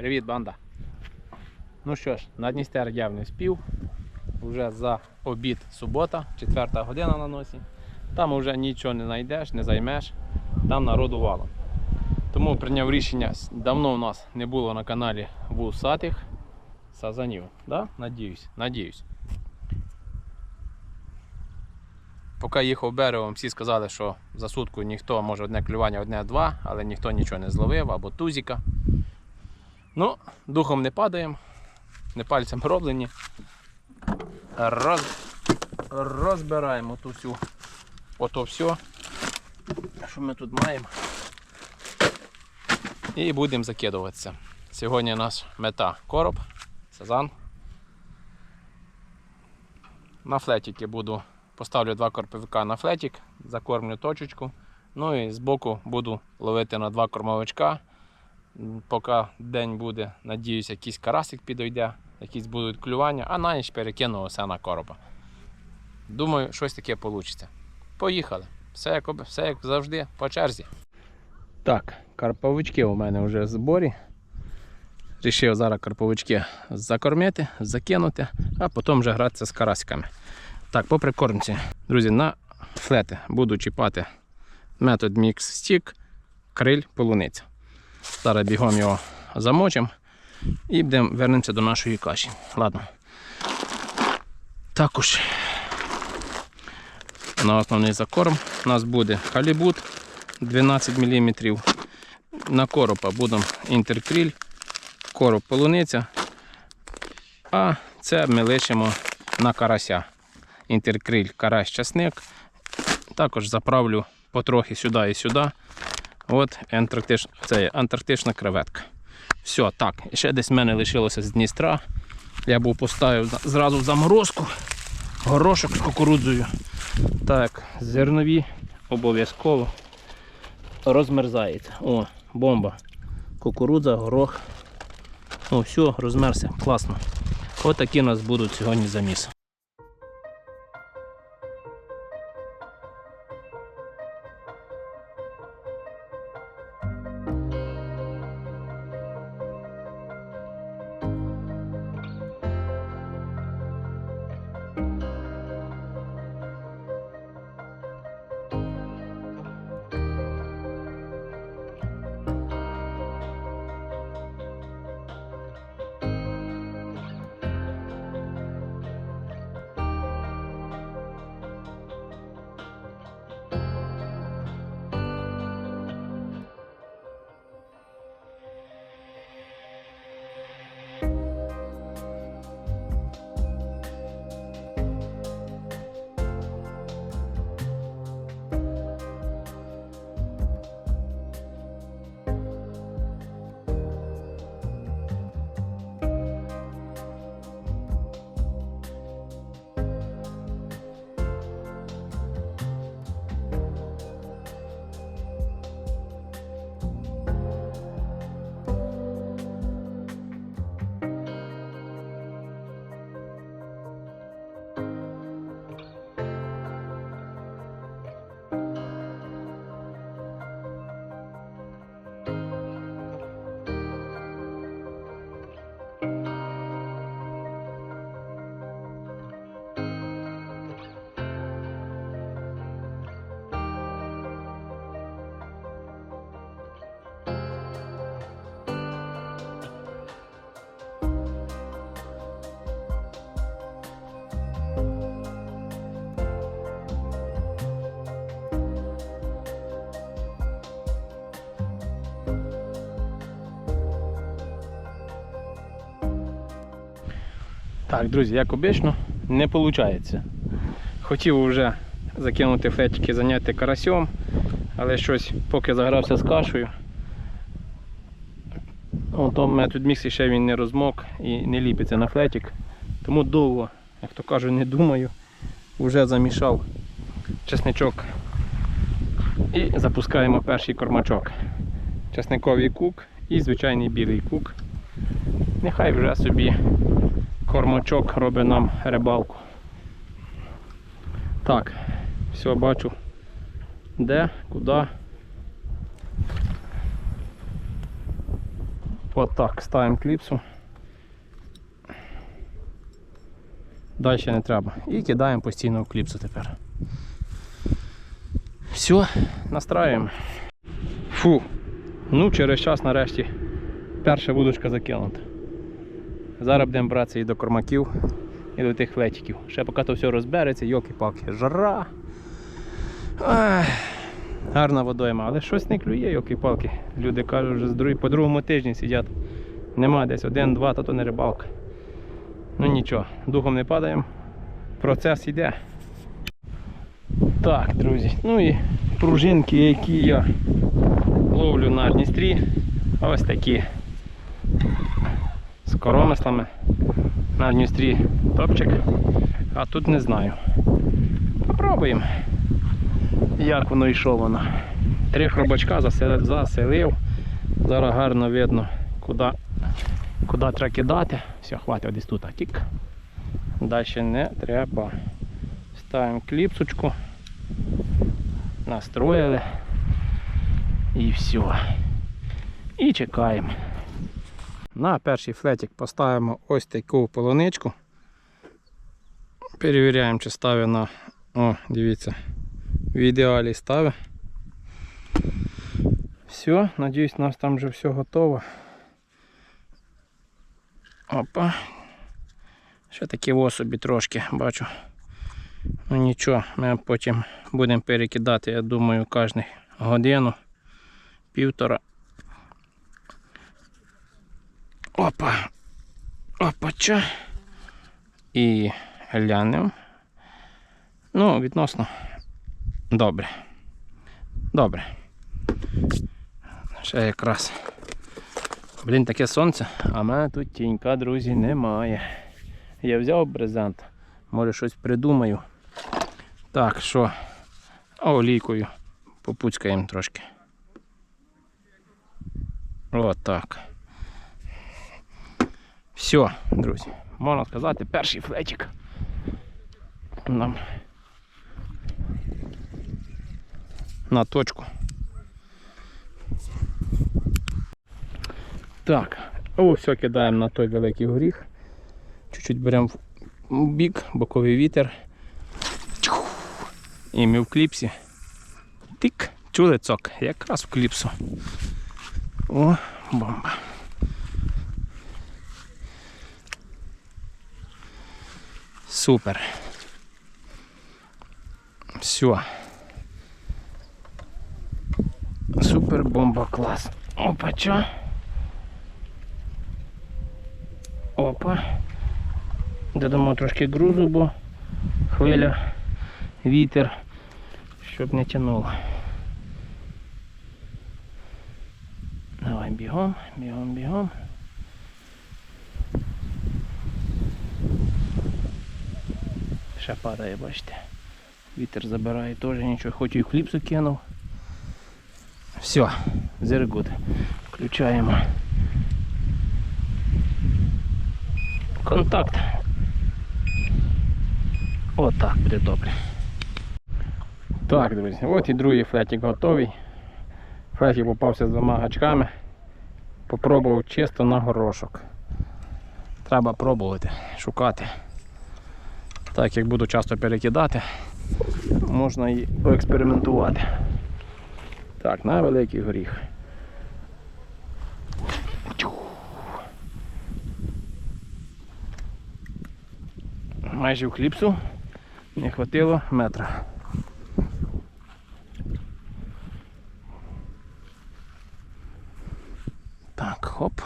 Привіт, банда. Ну що ж, на Дністер я спів. Вже за обід субота, четверта година на носі. Там вже нічого не знайдеш, не займеш. Там народу валом. Тому прийняв рішення. Давно у нас не було на каналі вусатих сазанів. Да? Надіюсь, надіюсь. Поки їхав берегом, всі сказали, що за сутку ніхто може одне клювання, одне-два, але ніхто нічого не зловив або тузіка. Ну, духом не падаємо, не пальцем роблені. Роз... Розбираємо ту всю ото все, що ми тут маємо. І будемо закидуватися. Сьогодні у нас мета короб, сазан. На флетіки буду поставлю два корповика на флетік, закормлю точечку. Ну і збоку буду ловити на два кормовичка. Поки день буде, надіюсь, якийсь карасик підійде, якісь будуть клювання, а на ніч перекину все на короба. Думаю, щось таке вийде. Поїхали. Все як, все як завжди, по черзі. Так, карповички у мене вже в зборі. Рішив зараз карповички закормити, закинути, а потім вже гратися з карасиками. Так, по прикормці. Друзі, на флети буду чіпати метод Mix Stick, криль, полуниця. Зараз бігом його замочимо і будемо вернемося до нашої каші. Ладно. Також на основний закорм у нас буде халібут 12 мм. На коропа будемо інтеркріль, короб полуниця. А це ми лишимо на карася. Інтеркриль, карась, часник. Також заправлю потрохи сюди і сюди. От антарктич... це є антарктична креветка. Все, так, ще десь в мене лишилося з Дністра. Я був поставив зразу в заморозку горошок з кукурудзою. Так, зернові обов'язково розмерзається. О, бомба. Кукурудза, горох. О, все, розмерся, класно. Ось такі у нас будуть сьогодні заміс. Так, друзі, як обично, не виходить. Хотів вже закинути флетики, зайняти карасьом, але щось поки загрався з кашею. Метод міксі ще він не розмок і не ліпиться на флетик. Тому довго, як то кажуть, не думаю, вже замішав чесничок і запускаємо перший кормачок. Чесниковий кук і звичайний білий кук. Нехай вже собі кормачок робить нам рибалку. Так, все бачу. Де, куди. Отак, ставимо кліпсу. Далі не треба. І кидаємо постійно кліпсу тепер. Все, настраюємо. Фу. Ну, через час нарешті перша вудочка закинута. Зараз будемо братися і до кормаків, і до тих флетиків. Ще поки то все розбереться, йоки-палки, жара. Ах, гарна водойма, але щось не клює, йоки-палки. Люди кажуть, вже по другому тижні сидять. Нема десь один-два, то то не рибалка. Ну нічого, духом не падаємо. Процес йде. Так, друзі. Ну і пружинки, які я ловлю на Дністрі. Ось такі. З коромислами. На Дністрі топчик. А тут не знаю. Попробуємо. Як воно йшло воно. Три хробачка заселив. Зараз гарно видно, куди, куди треба кидати. Все, хватить десь тут, тік. Далі не треба. Ставимо кліпсочку. Настроїли. І все. І чекаємо. На перший флетик поставимо ось таку полоничку. Перевіряємо, чи ставить на... О, дивіться. В ідеалі ставить. Все, надіюсь, у нас там вже все готово. Опа. Ще такі в особі трошки бачу. Ну нічого, ми потім будемо перекидати, я думаю, кожну годину, півтора. Опа. Опача. І глянемо. Ну, відносно. Добре. Добре. Ще якраз. Блін, таке сонце, а в мене тут тінька, друзі, немає. Я взяв брезент. Може щось придумаю. Так, що? Олійкою попуцькаємо трошки. Отак. Все, друзі, можна сказати, перший флетик. Нам на точку. Так, ось все кидаємо на той великий горіх. Чуть-чуть беремо в бік, боковий вітер. І ми в кліпсі. Тик, чули цок, якраз в кліпсу. О, бомба. Супер. Все. Супер бомба клас. Опа, чо? Опа. Додамо трошки грузу, бо хвиля, вітер, щоб не тянуло. Давай бігом, бігом, бігом. Ще падає, бачите. Вітер забирає теж нічого, хоч і в кліпсу кинув. Все, very good. Включаємо. Контакт. Отак буде добре. Так, друзі, от і другий флетик готовий. Флетик попався з двома гачками. Попробував чисто на горошок. Треба пробувати, шукати. Так як буду часто перекидати, можна і поекспериментувати. Так, на великий горіх. Майже в кліпсу не хватило метра. Так, хоп.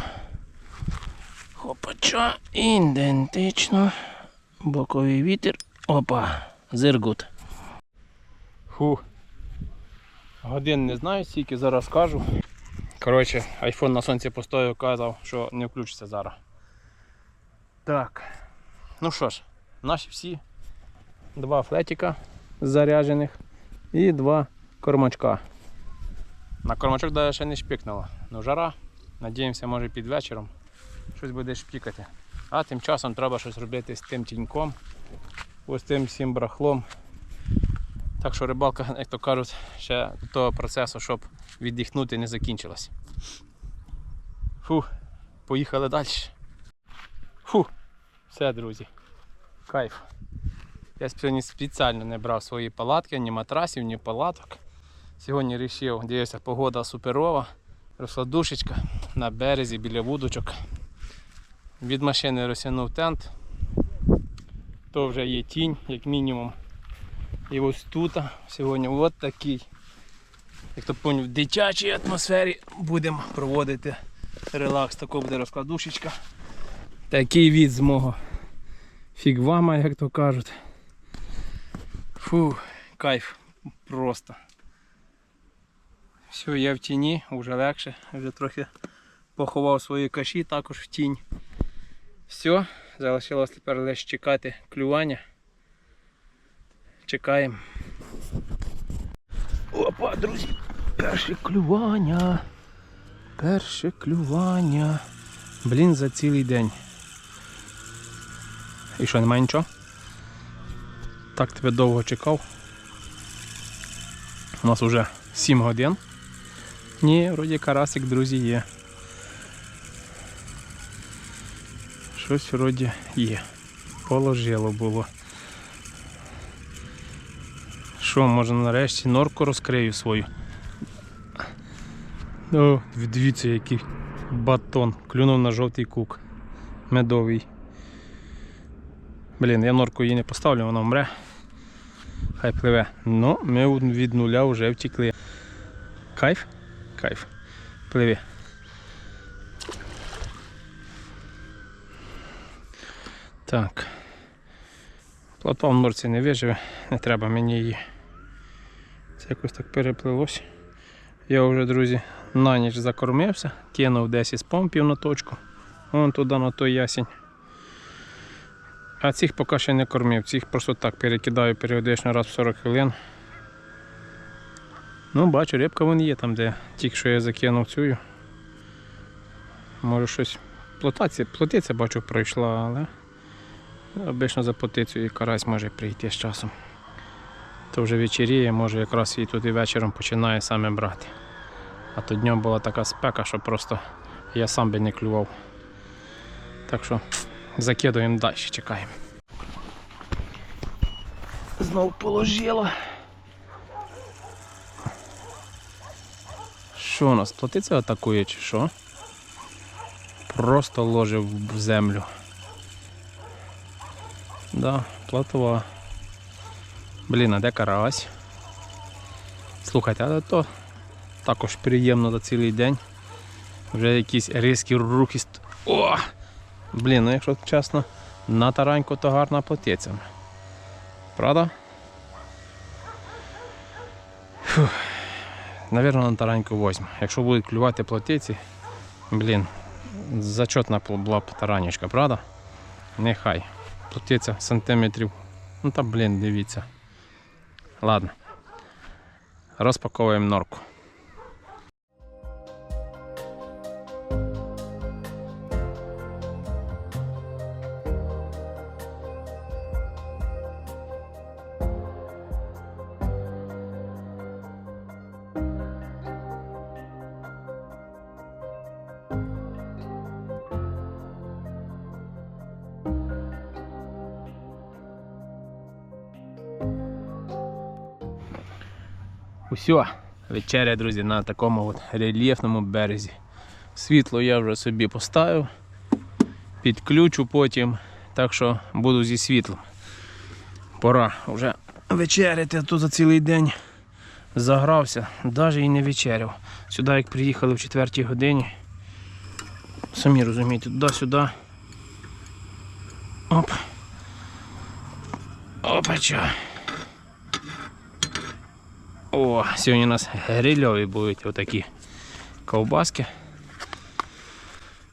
Хопача, ідентично. Боковий вітер. Опа, зиргут. Фу. Годин не знаю, скільки зараз кажу. Коротше, айфон на сонці постояв, казав, що не включиться зараз. Так. Ну що ж, наші всі два флетика заряджених і два кормачка. На кормачок навіть ще не шпікнуло. Ну жара. Надіємося, може під вечором щось буде шпікати. А тим часом треба щось робити з тим тіньком, ось тим всім брахлом. Так що рибалка, як то кажуть, ще до того процесу, щоб віддихнути, не закінчилась. Фух, поїхали далі. Фу, все, друзі. Кайф. Я сьогодні спеціально не брав свої палатки, ні матрасів, ні палаток. Сьогодні вирішив, дивився, погода суперова. Розкладушечка на березі біля вудочок. Від машини розтягнув тент. То вже є тінь, як мінімум. І ось тут сьогодні от такий, як то поняв, в дитячій атмосфері будемо проводити релакс. Тако буде розкладушечка. Такий від з мого фігвама, як то кажуть. Фу, кайф просто. Все, я в тіні, вже легше, вже трохи поховав свої каші також в тінь. Все, залишилось тепер лише чекати клювання. Чекаємо. Опа, друзі, перше клювання. Перше клювання. Блін, за цілий день. І що, немає нічого? Так тебе довго чекав. У нас вже 7 годин. Ні, вроді карасик, друзі, є. Щось вроді є. Положило було. Що, може нарешті норку розкрию свою. О, дивіться, який батон. Клюнув на жовтий кук. Медовий. Блін, я норку її не поставлю, вона вмре. Хай пливе. Ну, ми від нуля вже втекли. Кайф? Кайф. Пливе. Так. Платва в норці не виживе, не треба мені її. Це якось так переплилось. Я вже, друзі, на ніч закормився, кинув десь із помпів на точку. Вон туди на той ясінь. А цих поки ще не кормив, цих просто так перекидаю періодично раз в 40 хвилин. Ну, бачу, рибка вон є там, де тільки що я закинув цю. Може щось плотація, плотиця бачу пройшла, але обично за плотицею і карась може прийти з часом. То вже вечеріє, може якраз і туди вечором починає саме брати. А то днем була така спека, що просто я сам би не клював. Так що закидуємо далі, чекаємо. Знов положила. Що у нас? Плотиця атакує чи що? Просто ложив в землю. Да, плотова. Блін, а де карась? Слухайте, але то також приємно за цілий день. Вже якісь різкі рухи. О! Блін, ну якщо чесно, на тараньку то гарна плотиця. Правда? Навірно, на тараньку возьму. Якщо будуть клювати плотиці, блін, зачетна була б таранечка, правда? Нехай. Плотиця сантиметрів. Ну та блін, дивіться. Ладно. Розпаковуємо норку. Усьо, вечеря, друзі, на такому от рельєфному березі. Світло я вже собі поставив, підключу потім, так що буду зі світлом. Пора вже вечеряти, а то за цілий день загрався, навіть і не вечеряв. Сюди, як приїхали в 4 годині, самі розумієте, туди-сюди. Оп. Опача. О, сьогодні у нас грильові будуть отакі ковбаски.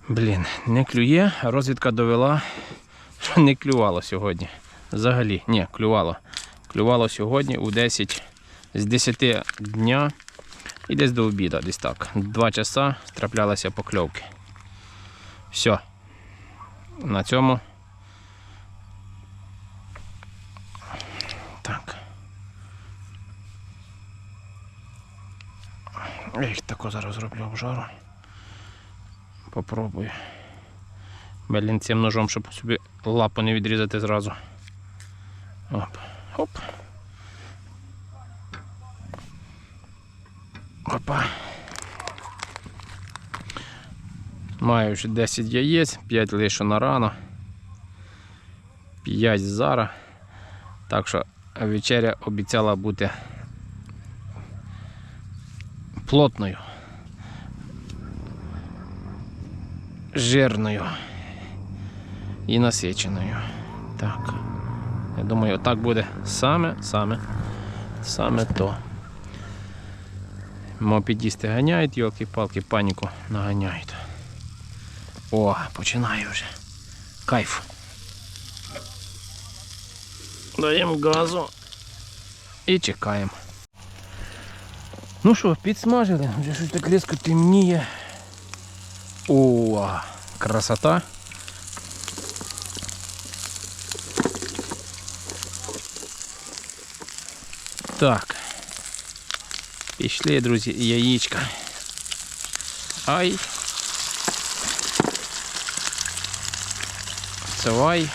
Блін, не клює, розвідка довела, що не клювало сьогодні. Взагалі, ні, клювало. Клювало сьогодні у 10 з 10 дня і десь до обіду, десь так. Два часа траплялися покльовки. Все. На цьому. Я їх тако зараз зроблю обжару. Попробую. Блін, цим ножом, щоб собі лапу не відрізати зразу. Оп. Оп. Опа. Маю вже 10 яєць, 5 лише на рано. 5 зараз. Так що вечеря обіцяла бути плотною. Жирною і насиченою. Так. Я думаю, так буде саме, саме, то. Мопедісти ганяють, йолки-палки, паніку наганяють. О, починає вже. Кайф. Даємо газу і чекаємо. Ну що, підсмажили, вже щось так різко темніє. О, красота. Так. Пішли, друзі, яєчка. Ай. Цевай.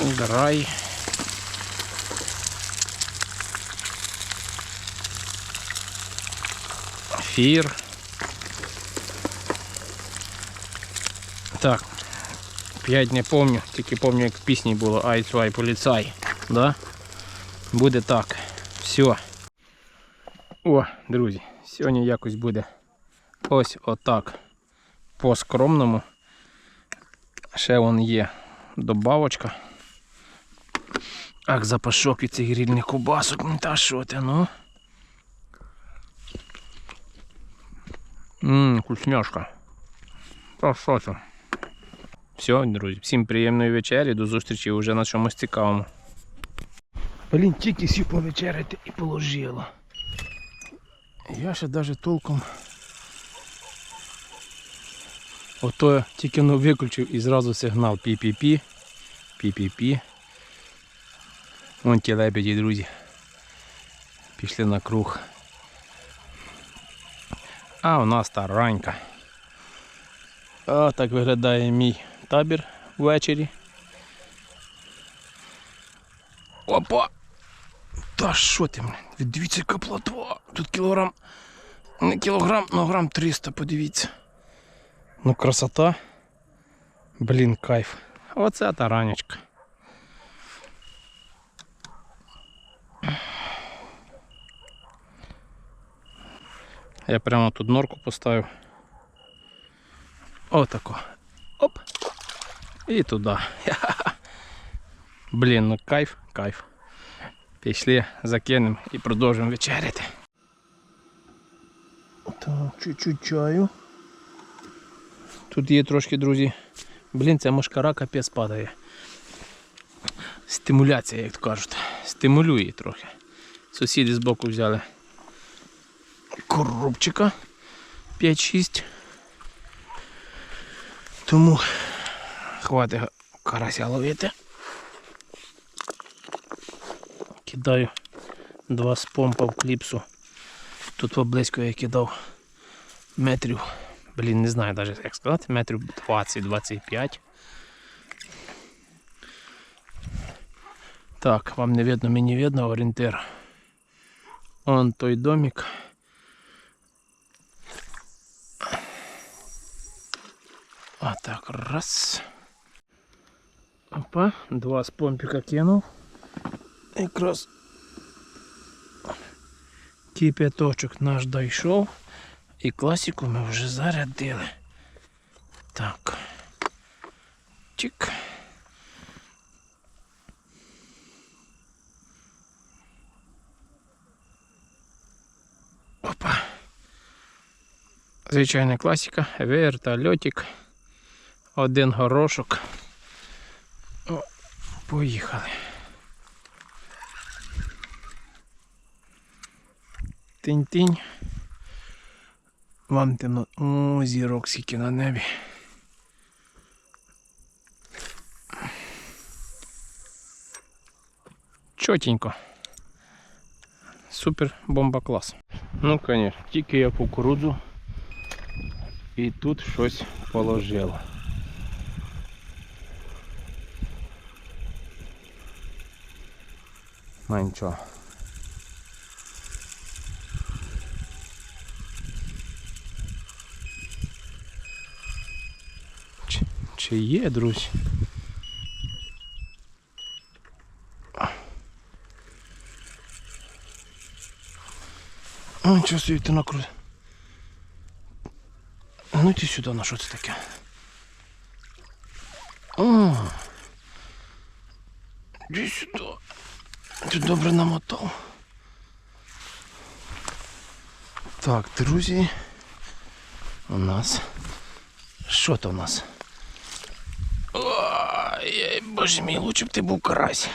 Грай. Фір. Так. П'ять не помню, тільки помню, як в пісні було Ай, цвай, поліцай. Да? Буде так. Все. О, друзі, сьогодні якось буде ось отак. По скромному. Ще вон є добавочка. Ах, запашок від цих грільних кубасок, та що ти, ну. Ммм, вкусняшка. Та що це? Все, друзі, всім приємної вечері, до зустрічі вже на чомусь цікавому. Блін, тільки сів повечеряти і положило. Я ще навіть толком. Ото я тільки ну виключив і зразу сигнал пі-пі-пі. Пі-пі-пі. Вон ті лебеді, друзі. Пішли на круг. А у нас таранька. А так виглядає мій табір ввечері. Опа! Та що ти? Ви Дивіться, яка плотва. Тут кілограм. Не кілограм, но грам 300, подивіться. Ну красота. Блін, кайф. Оце таранечка. Я прямо тут норку поставив. Отако. Оп. І туди. Блін, ну кайф, кайф. Пішли, закинемо і продовжимо вечеряти. Так, чуть-чуть чаю. Тут є трошки, друзі. Блін, ця мошкара капець падає. Стимуляція, як то кажуть. Стимулює трохи. Сусіди з боку взяли коробчика 5-6. Тому хватить карася ловити. Кидаю два спомпа в кліпсу. Тут поблизько я кидав метрів, блін, не знаю навіть як сказати, метрів 20-25. Так, вам не видно, мені видно орієнтир. Он той домик. А так, раз. Опа, два з помпіка кинув. Якраз кипяточок наш дійшов. І класику ми вже зарядили. Так. Чик. Опа. Звичайна класика, вертольотик. Один горошок. О, поїхали. Тинь-тинь. Вам темно. О, зірок скільки на небі. Чотенько. Супер бомба клас. Ну, конечно, тільки я кукурудзу і тут щось положило. Ну нічого. Чи, є, друзі? Ну, нічого собі ти накрут. Ну йди сюди, на що це таке? Іди сюди. Ти добре намотав. Так, друзі. У нас. Що то у нас? Ой, боже мій, лучше б ти був карась.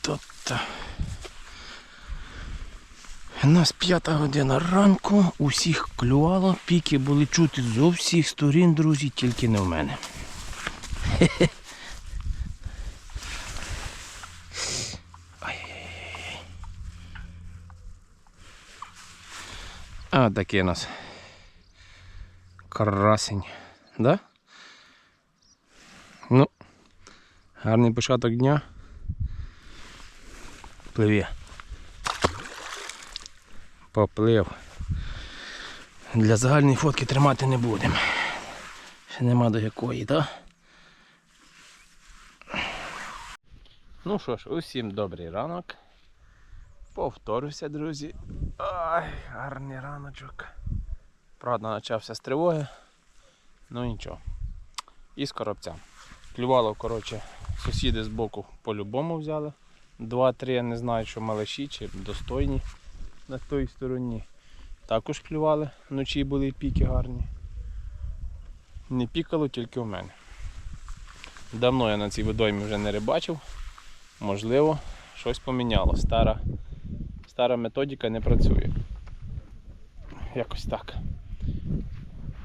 То-то. У нас п'ята година ранку, усіх клювало, піки були чути з усіх сторін, друзі, тільки не в мене. Ай-яй-яй. А такий у нас красень, да? Ну, гарний початок дня. Пливе. Поплив. Для загальної фотки тримати не будемо. Ще нема до якої, так? Ну що ж, усім добрий ранок. Повторюся, друзі. Ай, гарний раночок. Правда, почався з тривоги. Ну нічого. І з коробця. Клювало, коротше, сусіди з боку по-любому взяли. Два-три, я не знаю, що малиші чи достойні на той стороні. Також клювали, вночі були піки гарні. Не пікало тільки у мене. Давно я на цій водоймі вже не рибачив. Можливо, щось поміняло. Стара, стара методика не працює. Якось так.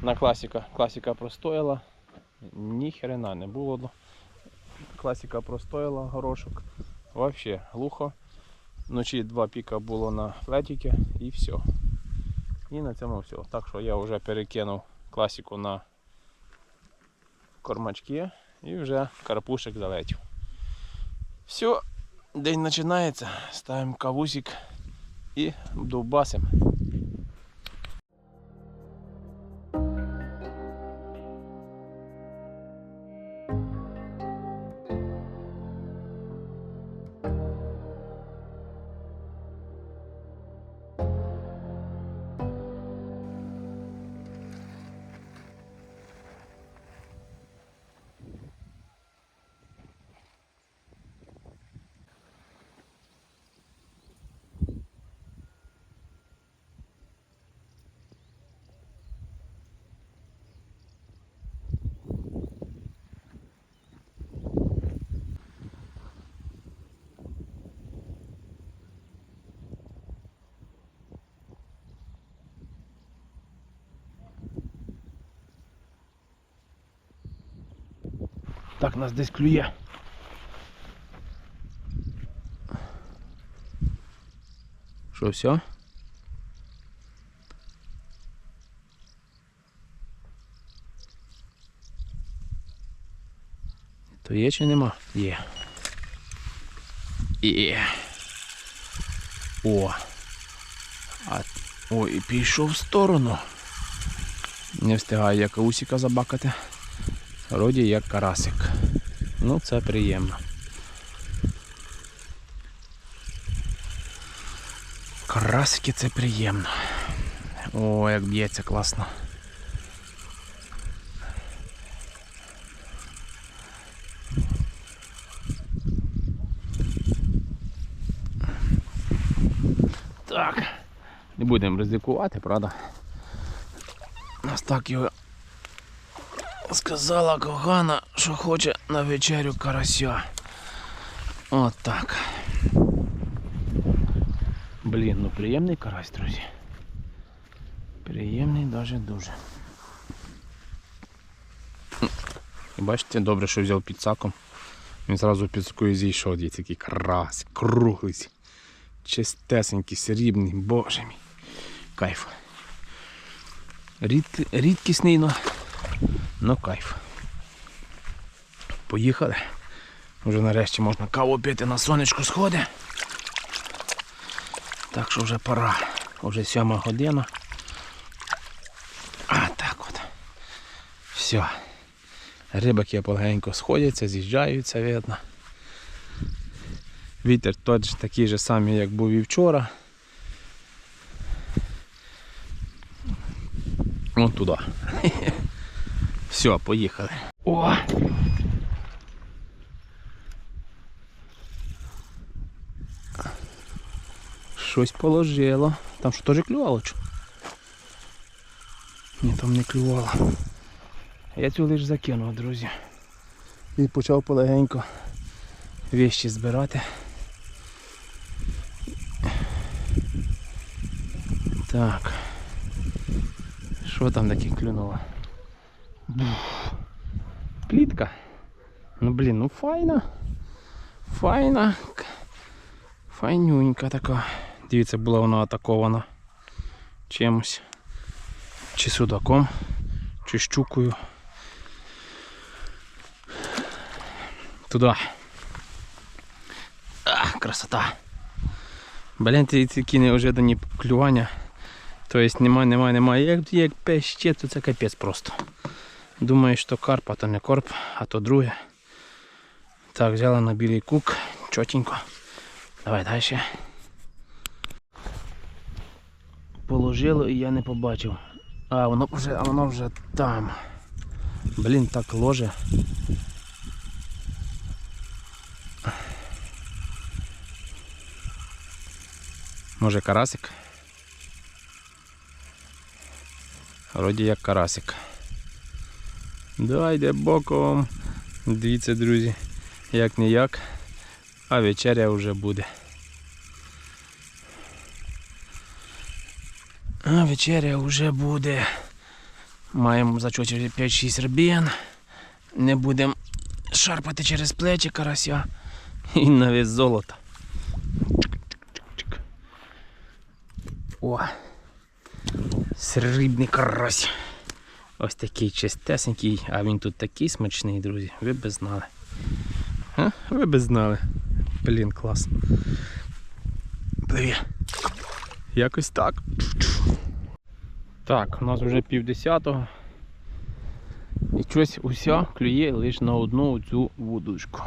На класіка. Класіка простояла. Ні хрена не було. Класіка простояла горошок. Вообще глухо. Вночі два піка було на флетіки і все. І на цьому все. Так що я вже перекинув класіку на кормачки і вже карпушек залетів. Все, день починається, ставимо кавусик і довбасимо. Так, нас десь клює. Що, все? То є чи нема? Є. Є. О. А, о, і пішов в сторону. Не встигаю як усіка забакати. Вроді як карасик. Ну це приємно. Карасики це приємно. О, як б'ється класно. Так. Не будемо ризикувати, правда? Нас так його Сказала кохана, що хоче на вечерю карася. От так. Блін, ну приємний карась, друзі. Приємний даже дуже. І бачите, добре, що взяв підсаком. Він зразу під сукою зійшов, дивіться, який карась, круглий, чистесенький, срібний, боже мій. кайф. Рід, рідкісний, но, но кайф. Поїхали. Вже нарешті можна каву пити на сонечку сходи. Так що вже пора. Вже сьома година. А так от. Все. Рибаки полегенько сходяться, з'їжджаються, видно. Вітер тот ж такий же самий, як був і вчора. Вон туди. Все, поїхали. О! Щось положило. Там що теж клювало? Чи? Ні, там не клювало. Я цю лиш закинув, друзі. І почав полегенько вещі збирати. Так. Що там таке клюнуло? Бух. Клітка. Ну блін, ну файна. Файна. Файнюнька така. Дивіться, була вона атакована чимось. Чи судаком, чи щукою. Туди. А, красота. Блін, ці такі неожидані клювання. Тобто немає, немає, немає. Як, як пеще, то це капець просто. Думаю, що карп, а то не корп, а то друге. Так, взяла на білий кук. Чотенько. Давай далі. Положило і я не побачив. А, воно вже, а воно вже там. Блін, так ложе. Може карасик? Вроді як карасик. Да, йде боком. Дивіться, друзі, як не як, а вечеря вже буде. А вечеря вже буде. Маємо зачоті 5-6 рибін. Не будемо шарпати через плечі карася і на весь золото. О! Срібний карась. Ось такий чистесенький, а він тут такий смачний, друзі. Ви б знали. А? Ви б знали. Блін, клас. Пливі. Якось так. Так, у нас вже півдесятого. І щось уся клює лише на одну цю вудочку.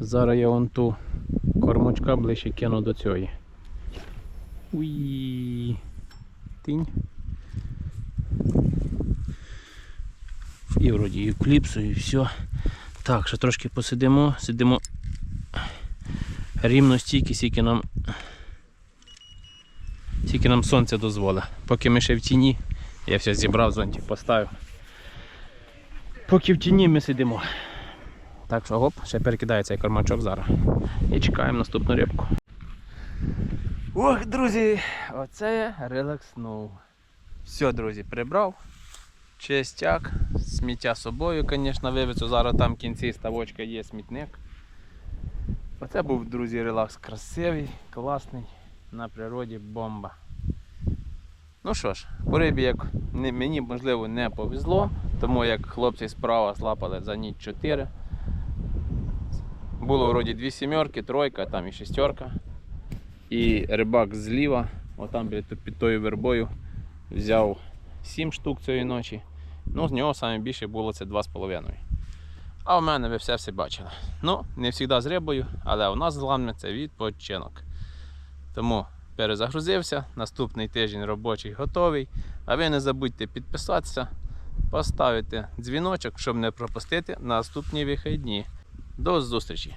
Зараз я вон ту кормочка ближче кину до цієї. Уї. Тинь. І вроді і кліпсу, і все. Так, ще трошки посидимо, сидимо рівно стільки, скільки нам скільки нам сонце дозволить. Поки ми ще в тіні, я все зібрав, зонтик поставив. Поки в тіні ми сидимо. Так що гоп, ще перекидаю цей кормачок зараз. І чекаємо наступну рибку. Ох, друзі, оце я релакснув. Все, друзі, прибрав. Чистяк, сміття з собою, звісно, вивезу. Зараз там в кінці ставочка є смітник. Оце був, друзі, релакс красивий, класний, на природі бомба. Ну що ж, по рибі як мені можливо не повезло, тому як хлопці справа злапали за ніч 4. Було вроді дві сімерки, тройка, там і шестерка. І рибак зліва, отам під тою вербою, взяв 7 штук цієї ночі. Ну, з нього саме більше було це 2,5. А у мене ви все все бачили. Ну, не завжди з рибою, але у нас з це відпочинок. Тому перезагрузився, наступний тиждень робочий готовий. А ви не забудьте підписатися, поставити дзвіночок, щоб не пропустити наступні вихідні. До зустрічі!